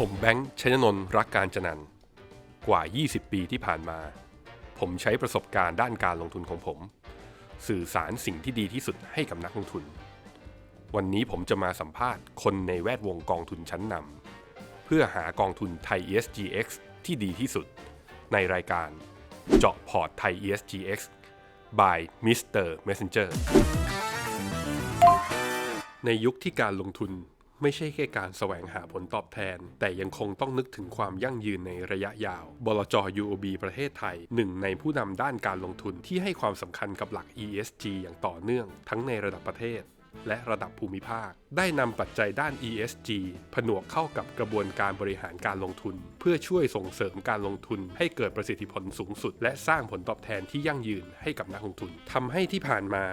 ผมแบงค์ชัยนนท์รักการจนันกว่า 20 ปีที่ผ่านมา ผมใช้ประสบการณ์ด้านการลงทุนของผม สื่อสารสิ่งที่ดีที่สุดให้กับนักลงทุน วันนี้ผมจะมาสัมภาษณ์คนในแวดวงกองทุนชั้นนำเพื่อหากองทุนไทย ESGX ที่ดีที่สุด ในรายการเจาะพอร์ตไทย ESGX by Mr. Messenger ในยุคที่การลงทุน ไม่ใช่แค่การแสวงหาผลตอบแทน แต่ยังคงต้องนึกถึงความยั่งยืนในระยะยาว บลจ UOB ประเทศไทยหนึ่งในผู้นำด้านการลงทุนที่ให้ความสำคัญกับหลัก ESG อย่างต่อเนื่อง ทั้งในระดับประเทศ และระดับภูมิภาค ได้นำปัจจัยด้าน ESG ผนวกเข้ากับกระบวนการบริหารการลงทุน เพื่อช่วยส่งเสริมการลงทุน ให้เกิดประสิทธิผลสูงสุด และสร้างผลตอบแทนที่ยั่งยืนให้กับนักลงทุนทำให้ที่ผ่านมา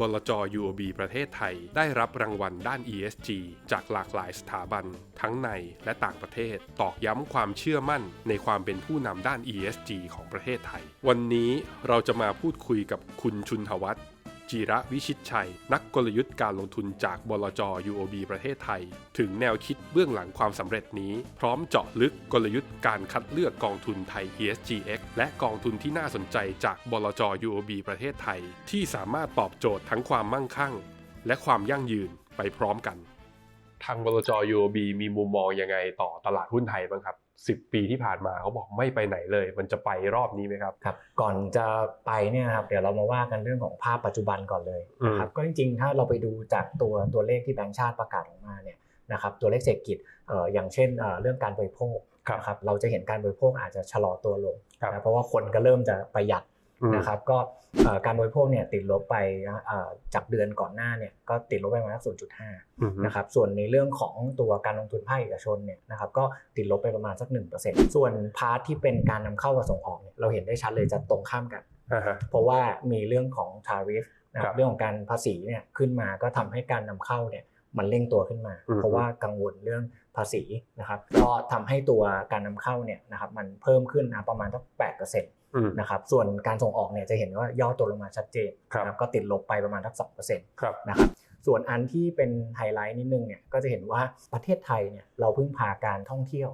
บลจ UOB ประเทศไทย ได้รับรางวัลด้าน ESG จากหลากหลายสถาบัน ทั้งในและต่างประเทศ ตอกย้ำความเชื่อมั่นในความเป็นผู้นำด้าน ESG ของประเทศไทย วันนี้เราจะมาพูดคุยกับคุณชุนทวัฒน์ จีระวิชิตชัย นักกลยุทธ์การลงทุนจากบลจ UOB ประเทศไทย ถึงแนวคิดเบื้องหลังความสำเร็จนี้ พร้อมเจาะลึกกลยุทธ์การคัดเลือกกองทุนไทย ESGX และกองทุนที่น่าสนใจจากบลจ UOB ประเทศไทย ที่สามารถตอบโจทย์ทั้งความมั่งคั่ง และความยั่งยืนไปพร้อมกัน ทางบลจ UOB มีมุมมองยังไงต่อตลาดหุ้นไทยบ้างครับ 10 ปีที่ผ่านมาเขาบอกไม่ไปไหนเลย มันจะไปรอบนี้ไหมครับครับ ก่อนจะไปเนี่ยนะครับเดี๋ยวเรามาว่ากันเรื่องของภาพปัจจุบันก่อนเลยนะครับก็จริงๆ ถ้าเราไปดูจากตัวตัวเลขที่แบงก์ชาติประกาศออกมาเนี่ยนะครับตัวเลขเศรษฐกิจเอ่ออย่างเช่นเอ่อเรื่องการบริโภคครับนะครับเราจะเห็นการบริโภคอาจจะชะลอตัวลงครับนะเพราะว่าคนก็เริ่มจะประหยัดอืม นะครับก็เอ่อการบริโภคเนี่ยติดลบไปเอ่อจากเดือนก่อนหน้าเนี่ยก็ติดลบไปประมาณสัก0.5อืมนะครับส่วนในเรื่องของตัวการลงทุนภาคเอกชนเนี่ยนะครับก็ติดลบไปประมาณสัก 1%ส่วนพาร์ทที่เป็นการนำเข้ากับส่งออกเนี่ยเราเห็นได้ชัดเลยจะตรงข้ามกันอ่าฮะเพราะว่ามีเรื่องของทาริฟนะคครัรับบเรื่องของการภาษีเนี่ยขึ้นมาก็ทำให้การนำเข้าเนี่ยมันเร่งตัวขึ้นมาอืมเพราะว่ากังวลเรื่องภาษีนะครับก็ทำให้ตัวการนำเข้าเนี่ยนะครับมันเพิ่มขึ้นนะประมาณสัก8%อืมนะครับส่วนการส่งออกเนี่ยจะเห็นว่าย่อตัวลงมาชัดเจนครับนะก็ติดลบไปประมาณสัก2%ครับนะครับส่วนอันที่เป็นไฮไลท์นิดนึงเนี่ยก็จะเห็นว่าประเทศไทยเนี่ยเราพึ่งพาการท่องเที่ยว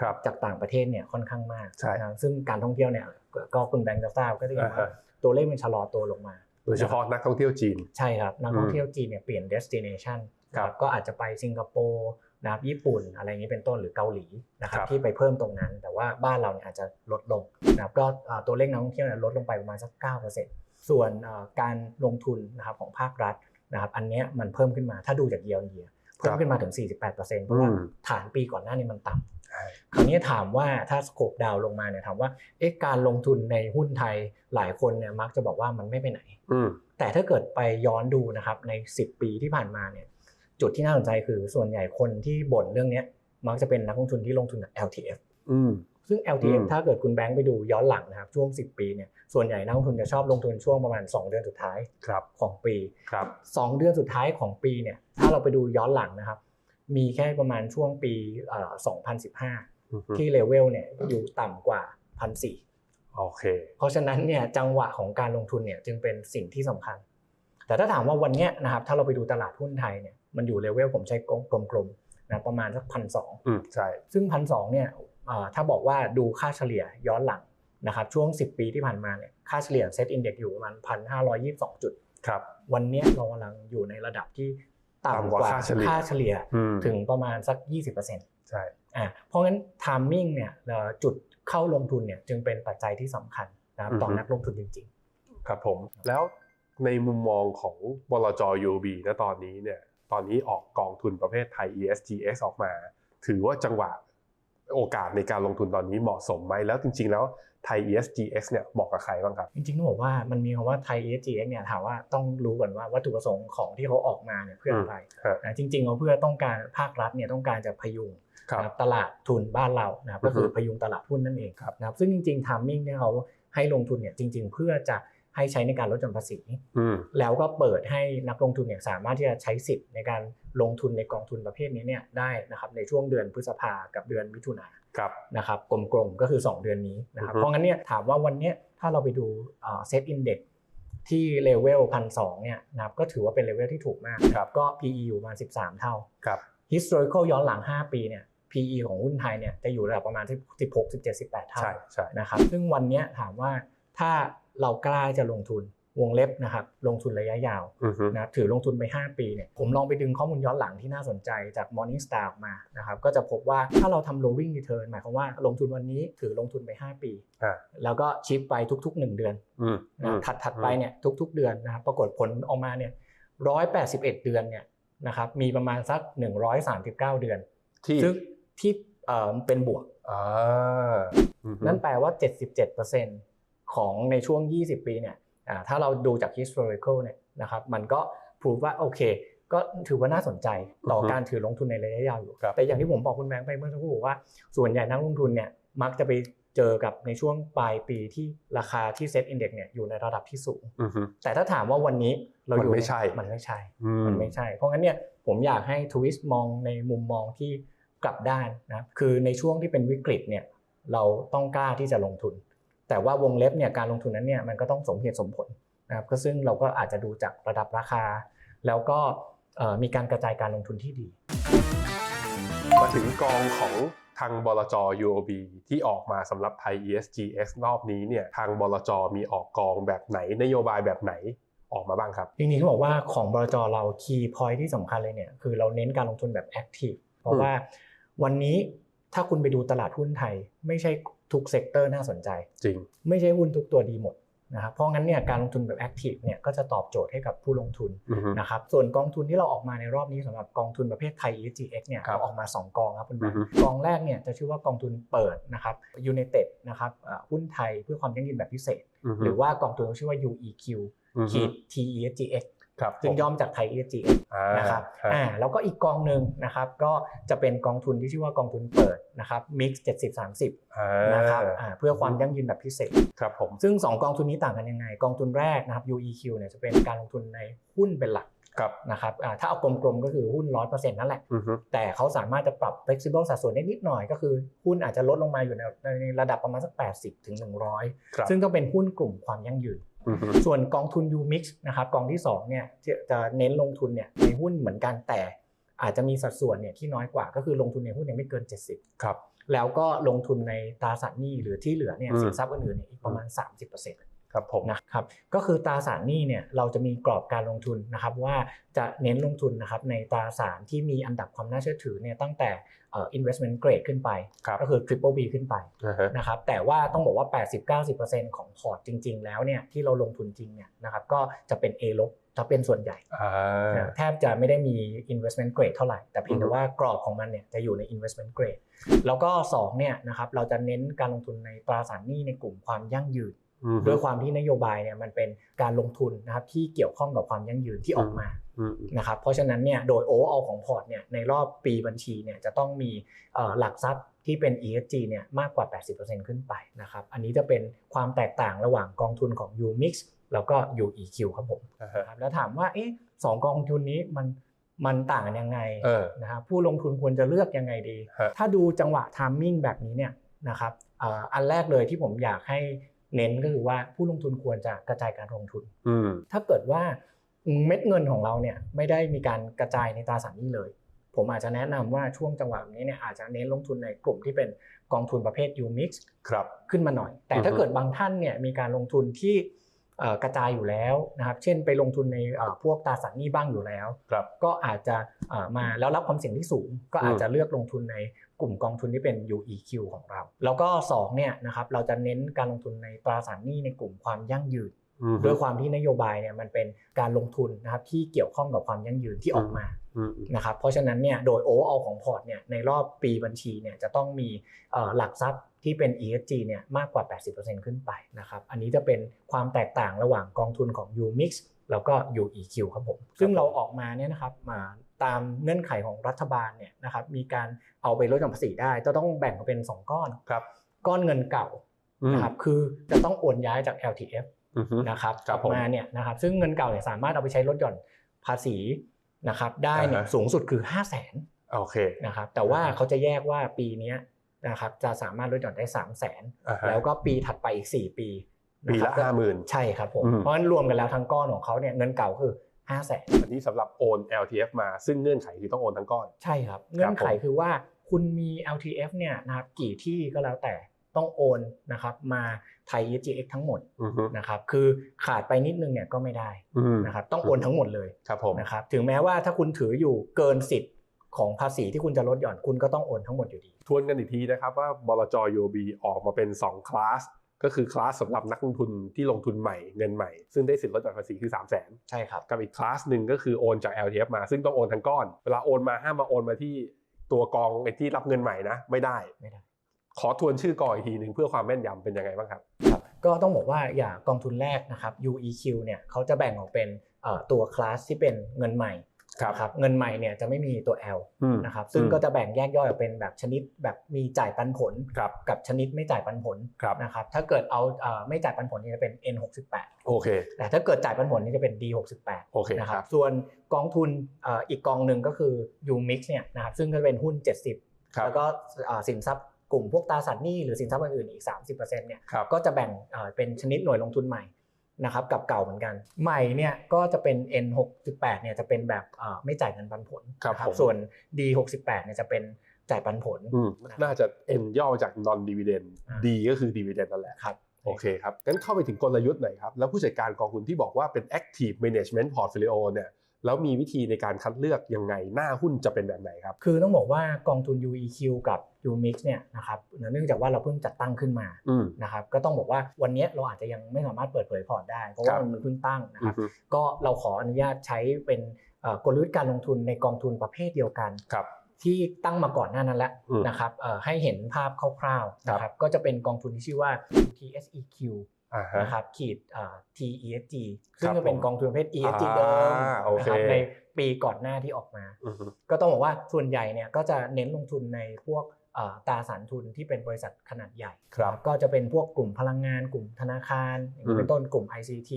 ครับจากต่างประเทศเนี่ยค่อนข้างมากใช่นะครับซึ่งการท่องเที่ยวเนี่ยก็ก็คุณแบงค์จะทราบก็จะเห็นอ่าว่าฮะตัวเลขมันชะลอตัวลงมา โดยเฉพาะนักท่องเที่ยวจีน ใช่ครับ นักท่องเที่ยวจีนเนี่ยเปลี่ยน destination ครับก็อาจจะไปสิงคโปร์ นะครับญี่ปุ่นอะไรอย่างนี้เป็นต้นหรือเกาหลีนะครับครับที่ไปเพิ่มตรงนั้น แต่ว่าบ้านเราเนี่ยอาจจะลดลงนะครับก็เอ่อตัวเลขนักท่องเที่ยวเนี่ยลดลงไปประมาณสัก 9%ส่วนเอ่อการลงทุนนะครับของภาครัฐนะครับอันเนี้ยมันเพิ่มขึ้นมาถ้าดูจากเยียร์เยียเพิ่มขึ้นมาถึง 48%เพราะว่าอืมฐานปีก่อนหน้านี้มันต่ำใช่คราวนี้ถามว่าถ้าสโคปดาวลงมาเนี่ยถามว่าเอ๊ะการลงทุนในหุ้นไทยหลายคนเนี่ยมักจะบอกว่ามันไม่ไปไหนอืมแต่ถ้าเกิดไปย้อนดูนะครับใน 10 ปีที่ผ่านมาเนี่ย จุดที่น่าสนใจคือส่วนใหญ่คนที่บ่นเรื่องเนี้ยมักจะเป็นนักลงทุนที่ลงทุนกับ LTF อืมซึ่ง LTF อืมถ้าเกิดคุณแบงค์ไปดูย้อนหลังนะครับช่วง 10 ปีเนี่ยส่วนใหญ่นักลงทุนจะชอบลงทุนช่วงประมาณ 2 เดือนสุดท้ายครับของปีครับ2เดือนสุดท้ายของปีเนี่ยถ้าเราไปดูย้อนหลังนะครับ มีแค่ประมาณช่วงปีเอ่อ2015อืมที่เลเวลเนี่ยอยู่ต่ำกว่าพันสี่โอเค เพราะฉะนั้นเนี่ยจังหวะของการลงทุนเนี่ยจึงเป็นสิ่งที่สำคัญ แต่ถ้าถามว่าวันเนี้ยนะครับถ้าเราไปดูตลาดหุ้นไทยเนี่ย มันอยู่เลเวลผมใช้กลมๆนะประมาณสักพันสองอืมใช่ซึ่งพันสองเนี่ยเอ่อถ้าบอกว่าดูค่าเฉลี่ยย้อนหลังนะครับช่วง 10 ปีที่ผ่านมาเนี่ยค่าเฉลี่ยเซตอินเด็กอยู่ประมาณพันห้าร้อยยี่สิบสองจุดครับวันเนี้ยเรากำลังอยู่ในระดับที่ต่ำต่ำกกว่าว่าค่าเฉลี่ยค่าเฉลี่ยอืมถึงประมาณสัก 20%ใช่อ่าเพราะงั้นทามมิ่งเนี่ยเอ่อจุดเข้าลงทุนเนี่ยจึงเป็นปัจจัยที่สำคัญนะครับต่อนักลงทุนจริงครับผมแล้วในมุมมองของบลจ UOB ณตอนนี้เนี่ย ตอนนี้ออกกองทุนประเภทไทย ESGX ออกมา ถือว่าจังหวะโอกาสในการลงทุนตอนนี้เหมาะสมไหมแล้วจริง ๆ แล้วไทย ESGX เนี่ยเหมาะกับใครบ้างครับๆจริงๆต้องบอกว่ามันมีคำว่าไทย ESGX เนี่ยถามว่าต้องรู้ก่อนว่าวัตถุประสงค์ของที่เขาออกมาเนี่ยเพื่ออะไรครับนะจริงๆเขาเพื่อต้องการภาครัฐเนี่ยต้องการจะพยุงครับนะครับตลาดทุนบ้านเรานะครับก็คือพยุงตลาดหุ้นนั่นเองครับนะครับซึ่งจริงๆทามมิ่งเนี่ยเขาให้ลงทุนเนี่ยจริง ๆ เพื่อจะ ให้ใช้ในการลดหย่อนภาษีอืมแล้วก็เปิดให้นักลงทุนเนี่ยสามารถที่จะใช้สิทธิ์ในการลงทุนในกองทุนประเภทนี้เนี่ยได้นะครับในช่วงเดือนพฤษภากับเดือนมิถุนาครับนะครับกลมๆก็คือ 2 เดือนนี้นะครับอือฮึเพราะงั้นเนี่ยถามว่าวันเนี้ยถ้าเราไปดูเซตอินเด็กที่เลเวลพันสเนี่ยนะครับก็ถือว่าเป็นเลเวลที่ถูกมากครับก็ PE อยู่ประมาณ 13 เท่าครับ historical ย้อนหลัง 5 ปีเนี่ย PE ของหุ้นไทยเนี่ยจะอยู่ระดับประมาณ16 17 18 เท่าใช่ใช่นะครับซึ่งวันเนี้ยถามว่าถ้า เรากล้าจะลงทุนวงเล็บนะครับลงทุนระยะยาวอือฮึนะครับถือลงทุนไป 5 ปีเนี่ยผมลองไปดึงข้อมูลย้อนหลังที่น่าสนใจจาก Morningstar ออกมานะครับก็จะพบว่าถ้าเราทำ rolling return หมายความว่าลงทุนวันนี้ถือลงทุนไป 5 ปีอ่าแล้วก็ชิปไปทุก ๆ 1 เดือนอืมนะถัดถัดไปเนี่ยทุก ๆ เดือนนะครับปรากฏผลออกมาเนี่ย181เดือนเนี่ยนะครับมีประมาณสัก139เดือน ที่ซึ่งที่เอ่อเป็นบวกอ่าอือฮึนั่นแปลว่า77% ของในช่วง 20 ปีเนี่ยอ่าถ้าเราดูจาก historical เนี่ยนะครับมันก็พูดว่าโอเค ก็ถือว่าน่าสนใจต่อการถือลงทุนในระยะยาวอยู่ครับแต่อย่างที่ผมบอกคุณแบงค์ไปเมื่อสักครู่ว่าส่วนใหญ่นักลงทุนเนี่ยมักจะไปเจอกับในช่วงปลายปีที่ราคาที่เซ็ตอินเด็กเนี่ยอยู่ในระดับที่สูงอือฮึแต่ถ้าถามว่าวันนี้เราอยู่มันไม่ใช่ มันไม่ใช่อืมันไม่ใช่ เพราะงั้นเนี่ยผมอยากให้ทวิสต์มองในมุมมองที่กลับด้านนะครับคือในช่วงที่เป็นวิกฤตเนี่ยเราต้องกล้าที่จะลงทุน แต่ว่าวงเล็บเนี่ยการลงทุนนั้นเนี่ยมันก็ต้องสมเหตุสมผลนะครับก็ซึ่งเราก็อาจจะดูจากระดับราคา แล้วก็เอ่อมีการกระจายการลงทุนที่ดี มาถึงกองของทางบลจ UOB ที่ออกมาสำหรับไทย ESGX รอบนี้เนี่ยทางบลจ มีออกกองแบบไหนนโยบายแบบไหนออกมาบ้างครับจริงๆที่บอกว่าของบลจเรา key point ที่สำคัญเลยเนี่ยคือเราเน้นการลงทุนแบบ active เพราะว่าวันนี้ถ้าคุณไปดูตลาดหุ้นไทย ไม่ใช่ ทุกเซกเตอร์น่าสนใจ จริง ไม่ใช่หุ้นทุกตัวดีหมดนะครับเพราะงั้นเนี่ยการลงทุนแบบ active เนี่ยก็จะตอบโจทย์ให้กับผู้ลงทุนอือฮึนะครับส่วนกองทุนที่เราออกมาในรอบนี้สำหรับกองทุนประเภทไทย ESGX เนี่ยครับเราออกมา 2 กองครับคุณแบงอืค์อฮึกองแรกเนี่ยจะชื่อว่ากองทุนเปิดนะครับ United นะครับอ่าหุ้นไทยเพื่อความยั่งยืนแบบพิเศษอือฮึหรือว่ากองทุนที่ชื่อว่า UEQ อือฮึขีด TESGX ครับซึ่งย่อมาจากไทย ESGX อ่านะครับครับอ่าแล้วก็อีกกองหนึ่งนะครับก็จะเป็นกองทุนที่ชื่อว่ากองทุนเปิดนะครับ Mix 70-30อ่านะครับอ่าเพื่อความยั่งยืนแบบพิเศษครับผมซึ่ง 2 กองทุนนี้ต่างกันยังไง กองทุนแรกนะครับ UEQ เนี่ยจะเป็นการลงทุนในหุ้นเป็นหลักครับนะครับอ่าถ้าเอากลมๆก็คือหุ้น100%นั่นแหละอือฮึแต่เขาสามารถจะปรับ flexible สัดส่วนได้นิดหน่อยก็คือหุ้นอาจจะลดลงมาอยู่ในในระดับประมาณสัก 80ถึงครับ100 ซึ่งต้องเป็นหุ้นกลุ่มความยั่งยืนอือฮึ ส่วนกองทุน UMix นะครับกองที่2เนี่ยจะจะเน้นลงทุนเนี่ยในหุ้นเหมือนกันแต่อาจจะมีสัดส่วนเนี่ยที่น้อยกว่าก็คือลงทุนในหุ้นเนี่ยไม่เกิน 70ครับแล้วก็ลงทุนในตราสารหนี้หรือที่เหลือเนี่ยอืมสินทรัพย์อื่นๆเนี่ยอีกประมาณ 30% ครับผมนะครับก็คือตราสารหนี้เนี่ยเราจะมีกรอบการลงทุนนะครับว่าจะเน้นลงทุนนะครับในตราสารที่มีอันดับความน่าเชื่อถือเนี่ยตั้งแต่เอ่อ investment grade ขึ้นไปครับก็คือ triple B ขึ้นไปอ่าฮะนะครับแต่ว่าต้องบอกว่า 80-90%ของพอร์ตจริง ๆ แล้วเนี่ยที่เราลงทุนจริงเนี่ยนะครับก็จะเป็น A ลบจะเป็นส่วนใหญ่อ่านะแทบจะไม่ได้มี investment grade เท่าไหร่ แต่เพียงอืแต่อฮึว่ากรอบของมันเนี่ยจะอยู่ใน investment grade แล้วก็2เนี่ยนะครับเราจะเน้นการลงทุนในตราสารหนี้ในกลุ่มความยั่งยืนอือฮึ ด้วยความที่นโยบายเนี่ยมันเป็นการลงทุนนะครับที่เกี่ยวข้องกับความยั่งยืนที่ออกมาอืมนะครับเพราะฉะนั้นเนี่ยโดยโอเวอร์ของพอร์ตเนี่ยในรอบปีบัญชีเนี่ยจะต้องมีเอ่อหลักทรัพย์ที่เป็น ESG เนี่ยมากกว่า 80%ขึ้นไปนะครับอันนี้จะเป็นความแตกต่างระหว่างกองทุนของ UMix แล้วก็ UEQ ครับผมอ่าฮะนะครับแล้วถามว่าเอ๊ะสองกองทุนนี้มันมันต่างกันยังไงเออนะครับผู้ลงทุนควรจะเลือกยังไงดีฮะถ้าดูจังหวะทามมิ่งแบบนี้เนี่ยนะครับเอ่ออันแรกเลยที่ผมอยากให้ เน้นก็คือว่าผู้ลงทุนควรจะกระจายการลงทุนอืมถ้าเกิดว่าเม็ดเงินของเราเนี่ยไม่ได้มีการกระจายในตราสารหนี้เลย ผมอาจจะแนะนำว่าช่วงจังหวะนี้เนี่ยอาจจะเน้นลงทุนในกลุ่มที่เป็นกองทุนประเภท UMix ครับขึ้นมาหน่อย แต่อือฮึถ้าเกิดบางท่านเนี่ยมีการลงทุนที่เอ่อ กระจายอยู่แล้วนะครับ เช่นไปลงทุนในเอ่อพวกตราสารหนี้บ้างอยู่แล้วครับก็อาจจะเอ่อมาแล้วรับความเสี่ยงที่สูง ก็อาจจะเลือกลงทุนในกลุ่มกองทุนที่เป็น UEQ ของเรา แล้วก็2เนี่ยนะครับเราจะเน้นการลงทุนในตราสารหนี้ในกลุ่มความยั่งยืนอืมด้วยความที่นโยบายเนี่ยมันเป็นการลงทุนนะครับที่เกี่ยวข้องกับความยั่งยืนที่ออกมาอืมนะครับเพราะฉะนั้นเนี่ยโดยโอเวอร์ของพอร์ตเนี่ยในรอบปีบัญชีเนี่ยจะต้องมีเอ่อหลักทรัพย์ ที่เป็น ESG เนี่ยมากกว่า 80%ขึ้นไปนะครับ อันนี้จะเป็นความแตกต่างระหว่างกองทุนของ UMix แล้วก็ UEQ ครับผม ซึ่งเราออกมาเนี่ยนะครับมาตามเงื่อนไขของรัฐบาลเนี่ยนะครับมีการเอาไปลดหย่อนภาษีได้จะต้องแบ่งออกเป็น 2 ก้อนครับก้อนเงินเก่าอืมนะครับคือจะต้องโอนย้ายจาก LTF อือฮึนะครับครักบลับผมมาเนี่ยนะครับซึ่งเงินเก่าเนี่ยสามารถเอาไปใช้ลดหย่อนภาษีนะครับได้เนี่ยอ่าฮะสูงสุดคือ 5 0 0แสนโอเคนะครับแต่ว่าอ่าฮะเขาจะแยกว่าปีเนี้ย นะครับจะสามารถลดหย่อนได้3 0 0แสนอ่าฮะแล้วก็ปีถัดไปอีก 4 ปีปีละนครับห้าหมื่นใช่ครับผมอืมเพราะฉะนั้นรวมกันแล้วทั้งก้อนของเขาเนี่ยเงินเก่าคือ5 0 0แสนอันนี้สำหรับโอน LTF มาซึ่งเงื่อนไขคือต้องโอนทั้งก้อน ใช่ครับ เงื่อนไขคือว่าคคุณมี LTF เนี่ยนะครับกี่ที่ก็แล้วแต่ต้องโอนนะครับมาไทย ESGX ทั้งหมดอือฮึนะครับคือขาดไปนิดนึงเนี่ยก็ไม่ได้อืมนะครับต้องโอนทั้งหมดเลยครับผมนะครับถึงแม้ว่าถ้าคุณถืออยู่เกินสิทธิ์ ของภาษีที่คุณจะลดหย่อนคุณก็ต้องโอนทั้งหมดอยู่ดี ทวนกันอีกทีนะครับว่าบลจ UOB ออกมาเป็น 2 คลาส ก็คือคลาสสำหรับนักลงทุนที่ลงทุนใหม่เงินใหม่ ซึ่งได้สิทธิ์ลดหย่อนภาษีคือ 3 0 0 0 0นใช่ครับ กับอีกคลาสหนึ่งก็คือโอนจาก LTF มา ซึ่งต้องโอนทั้งก้อน เวลาโอนมาห้ามมาโอนมาที่ตัวกองไอ้ที่รับเงินใหม่นะไม่ได้ไม่ได้ ขอทวนชื่อกองอีกทีหนึ่งเพื่อความแม่นยำเป็นยังไงบ้างครับครับ ก็ต้องบอกว่าอย่างกองทุนแรกนะครับ UEQ เนี่ยเขาจะแบ่งออกเป็นเอ่อตัวคลาสที่เป็นเงินใหม่ ครับนะครับเงินใหม่เนี่ยจะไม่มีตัว L อืมนะครับซึ่งก็จะแบ่งแยกย่อยออกเป็นแบบชนิดแบบมีจ่ายปันผลครับกับชนิดไม่จ่ายปันผลครับนะครับถ้าเกิดเอาเอ่อไม่จ่ายปันผลนี่จะเป็น N68 โอเคแต่ถ้าเกิดจ่ายปันผลนี่จะเป็น D68 โอเคนะคครัรับบส่วนกองทุนเอ่ออีกกองหนึ่งก็คือ UMix เนี่ยนะครับซึ่งก็จะเป็นหุ้น 70ครับแล้วก็เอ่อสินทรัพย์กลุ่มพวกตราสารหนี้หรือสินทรัพย์อื่นๆอีก 30%เนี่ยครับก็จะแบ่งเอ่อเป็นชนิดหน่วยลงทุนใหม่ นะครับกับเก่าเหมือนกัน ใหม่เนี่ยก็จะเป็น N68 เนี่ยจะเป็นแบบเอ่อไม่จ่ายเงินปันผลครับนะผมส่วน D68 เนี่ยจะเป็นจ่ายปันผลอืมน่าจะ N ย่อมาจาก non dividend อ่า D ก็คือ dividend นั่นแหละครับโอเคครับงั้นเข้าไปถึงกลยุทธ์หน่อยครับ แล้วผู้จัดการกองทุนที่บอกว่าเป็น active management portfolio เนี่ย แล้วมีวิธีในการคัดเลือกยังไงหน้าหุ้นจะเป็นแบบไหนครับ คือต้องบอกว่ากองทุน UEQ กับ UMix เนี่ยนะครับเนื่องจากว่าเราเพิ่งจัดตั้งขึ้นมาอืมนะครับก็ต้องบอกว่าวันนี้เราอาจจะยังไม่สามารถเปิดเผยพอร์ตได้ เพราะว่าครับมันเพิ่งตั้งนะคอืรับอฮึก็เราขออนุญาตใช้เป็นเอ่อกลยุทธ์การลงทุนในกองทุนประเภทเดียวกันครับที่ตั้งมาก่อนหน้านั้นแล้วอืมนะครับเอ่อให้เห็นภาพคร่าวๆนะครับก็จะเป็นกองทุนที่ชื่อว่า TSEQ อ่าฮะ นะครับขีดเอ่อ TESG คซึ่รังบจะเป็นผมกองทุนประเภท ESG อ่าเดิมโอนะเคครับในปีก่อนหน้าที่ออกมาอือฮึก็ต้องบอกว่าส่วนใหญ่เนี่ยก็จะเน้นลงทุนในพวกเอ่อตราสารทุนที่เป็นบริษัทขนาดใหญ่ครับก็จะเป็นพวกกลุ่มพลังงาน กลุ่มธนาคารอย่างนี้อืมเป็นต้นกลุ่ม ICT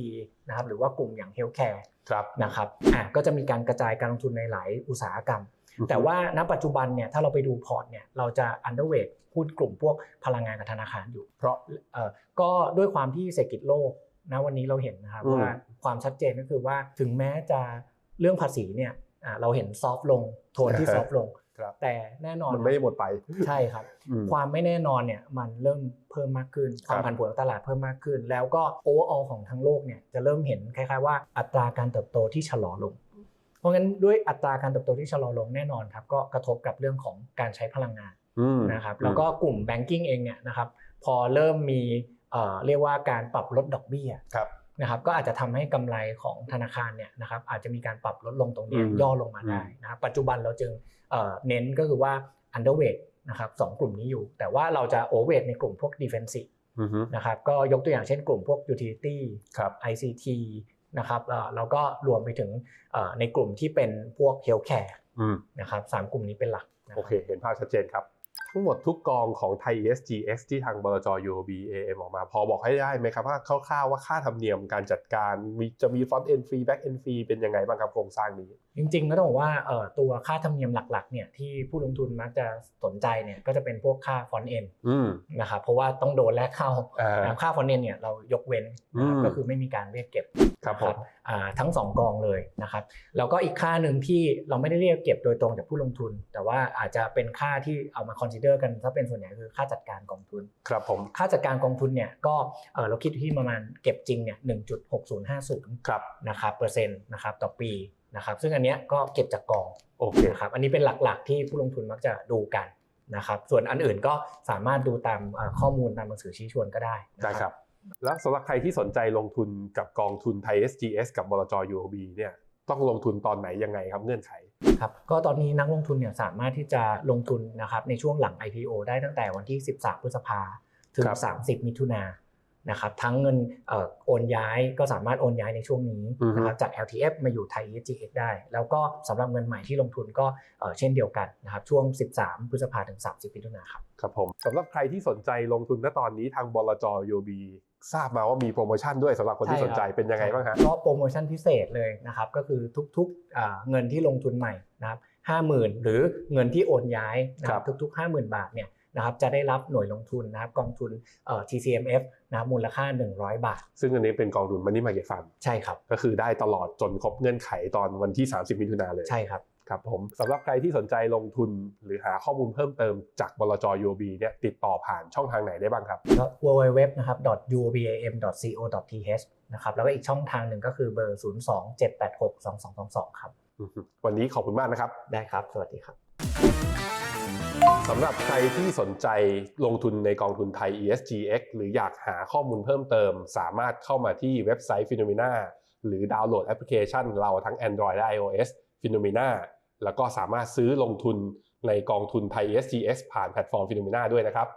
นะครับหรือว่ากลุ่มอย่าง Healthcare ครับนะครับอะก็จะมีการกระจายการลงทุนในหลายอุตสาหกรรมอือฮึ แต่ว่าณปัจจุบันเนี่ยถ้าเราไปดูพอร์ตเนี่ยเราจะ underweight หุ้นกลุ่มพวกพลังงานกับธนาคารอยู่ เพราะเอ่อก็ด้วยความที่เศรษฐกิจโลกนะวันนี้เราเห็นนะครับอืมว่าความชัดเจนก็คือว่าถึงแม้จะเรื่องภาษีเนี่ยอะเราเห็นซอฟลงโทนที่ซอฟลงครับแต่แน่นอนมันไม่ได้หมดไปใช่ครับอืมความไม่แน่นอนเนี่ยมันเริ่มเพิ่มมากขึ้นคครับวามผันผวนของตลาดเพิ่มมากขึ้น แล้วก็โอเวอร์ออของทั้งโลกเนี่ยจะเริ่มเห็นคล้ายๆว่าอัตราการเติบโตที่ชะลอลงเพ ราะงั้นด้วยอัตราการเติบโตที่ชะลอลงแน่นอนครับก็กระทบกับเรื่องของการใช้พลังงานอืมนะครับแล้วก็กลุ่มแบงกิ้งเองเนี่ยนะครับพอเริ่มมีเอ่อเรียกว่าการปรับลดดอกเบี้ยครับนะครับก็อาจจะทำให้กำไรของธนาคารเนี่ยนะครับอาจจะมีการปรับลดลงตรงเนี้ยอืมย่อลงมาได้นะครับปัจจุบันเราจึงเอ่อเน้นก็คือว่า underweight นะครับสองกลุ่มนี้อยู่ แต่ว่าเราจะ overweight ในกลุ่มพวก defensive อือฮึนะครับก็ยกตัวอย่างเช่นกลุ่มพวก utility ครับ ICT นะครับเอ่อแล้วก็รวมไปถึงเอ่อในกลุ่มที่เป็นพวก healthcare อืมนะครับสามกลุ่มนี้เป็นหลักนะรับโอเค เห็นภาพชัดเจนครับ ทั้งหมดทุกกองของไทย ESGX ที่ทางบลจ UOB AM ออกมา พอบอกให้ได้ไหมครับว่าคร่าวๆว่าค่าธรรมเนียมการจัดการมีจะมี front end fee back end fee เป็นยังไงบ้างครับโครงสร้างนี้ จริงๆก็ต้องบอกว่าเอ่อตัวค่าธรรมเนียมหลักๆเนี่ยที่ผู้ลงทุนมักจะสนใจเนี่ยก็จะเป็นพวกค่าฟอนต์เอ็นอืมนะครับเพราะว่าต้องโดนแลกเข้าอ่านะครับค่าฟอนต์เอ็นเนี่ยเรายกเว้นนะครับอืมก็คือไม่มีการเรียกเก็บครับผมอ่าทั้งสองกองเลยนะครับแล้วก็อีกค่าหนึ่งที่เราไม่ได้เรียกเก็บโดยตรงจากผู้ลงทุน แต่ว่าอาจจะเป็นค่าที่เอามา consider กันถ้าเป็นส่วนใหญ่คือค่าจัดการกองทุนครับผมค่าจัดการกองทุนเนี่ยก็เอ่อเราคิดที่ประมาณเก็บจริงเนี่ย1.6050ครับนะครับเปอร์เซ็นต์นะครับต่อปี นะครับซึ่งอันเนี้ยก็เก็บจากกองโอเคนะครับอันนี้เป็นหลักๆ ที่ผู้ลงทุนมักจะดูกันนะครับส่วนอันอื่นก็สามารถดูตามเอ่อข้อมูลตามหนังสือชี้ชวนก็ได้นะได้ครับ แล้วสำหรับใครที่สนใจลงทุนกับกองทุนไทย SGS กับบลจ UOB เนี่ยต้องลงทุนตอนไหนยังไงครับเงื่อนไขครับก็ตอนนี้นักลงทุนเนี่ยสามารถที่จะลงทุนนะครับในช่วงหลัง IPO ได้ตั้งแต่วันที่ 13 พฤษภาถึงครับ30 มิถุนาย นนะครับทั้งเงินเอ่อโอนย้ายก็สามารถโอนย้ายในช่วงนี้อือฮึนะครับจาก LTF มาอยู่ไทย ESGX ได้ แล้วก็สำหรับเงินใหม่ที่ลงทุนก็เอ่อเช่นเดียวกันนะครับช่วง 13 พฤษภาถึง 30มิถุนายนครับครับผมสำหรับใครที่สนใจลงทุนณตอนนี้ทางบลจ UOB ทราบมาว่ามีโปรโมชั่นด้วยสำหรับคนที่สนใจเป็นยังไงบ้างฮะก็โปรโมชั่นพิเศษเลยนะครับก็คือทุกๆอ่าเงินที่ลงทุนใหม่นะครับห้าหมื่นหรือเงินที่โอนย้ายนะคครัรับบทุกๆ 50,000 บาทเนี่ย นะครับจะได้รับหน่วยลงทุนนะครับกองทุนเอ่อ TCMF นะครับมูลค่า 100 บาท ซึ่งอันนี้เป็นกองทุน Money Market Fund ใช่ครับก็คือได้ตลอดจนครบเงื่อนไขตอนวันที่ 30 มิถุนาเลยใช่ครับครับผมสำหรับใครที่สนใจลงทุนหรือหาข้อมูลเพิ่มเติมจากบลจ UOB เนี่ยติดต่อผ่านช่องทางไหนได้บ้างครับก็ www นะครับ .uobam.co.th นะครับแล้วก็อีกช่องทางหนึ่งก็คือเบอร์ 027862222 ครับ วันนี้ขอบคุณมากนะครับ ได้ครับ สวัสดีครับ สำหรับใครที่สนใจลงทุนในกองทุนไทย ESGX หรืออยากหาข้อมูลเพิ่มเติม สามารถเข้ามาที่เว็บไซต์ Phenomena หรือดาวน์โหลดแอปพลิเคชันเราทั้ง Android และ iOS Phenomena แล้วก็สามารถซื้อลงทุนในกองทุนไทย ESGX ผ่านแพลตฟอร์ม Phenomena ด้วยนะครับ